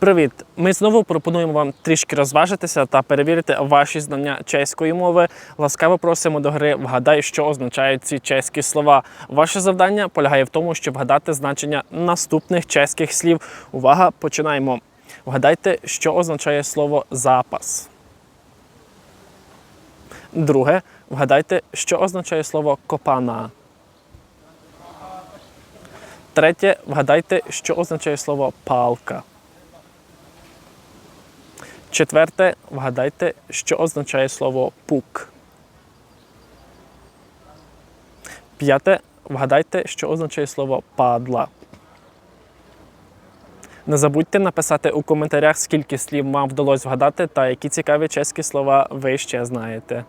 Привіт! Ми знову пропонуємо вам трішки розважитися та перевірити ваші знання чеської мови. Ласкаво просимо до гри Вгадай, що означають ці чеські слова. Ваше завдання полягає в тому, щоб вгадати значення наступних чеських слів. Увага! Починаємо. Вгадайте, що означає слово запас. Друге, вгадайте, що означає слово копана. Третє, вгадайте, що означає слово палка. Четверте, вгадайте, що означає слово пук. П'яте, вгадайте, що означає слово падла. Не забудьте написати у коментарях, скільки слів вам вдалося вгадати та які цікаві чеські слова ви ще знаєте.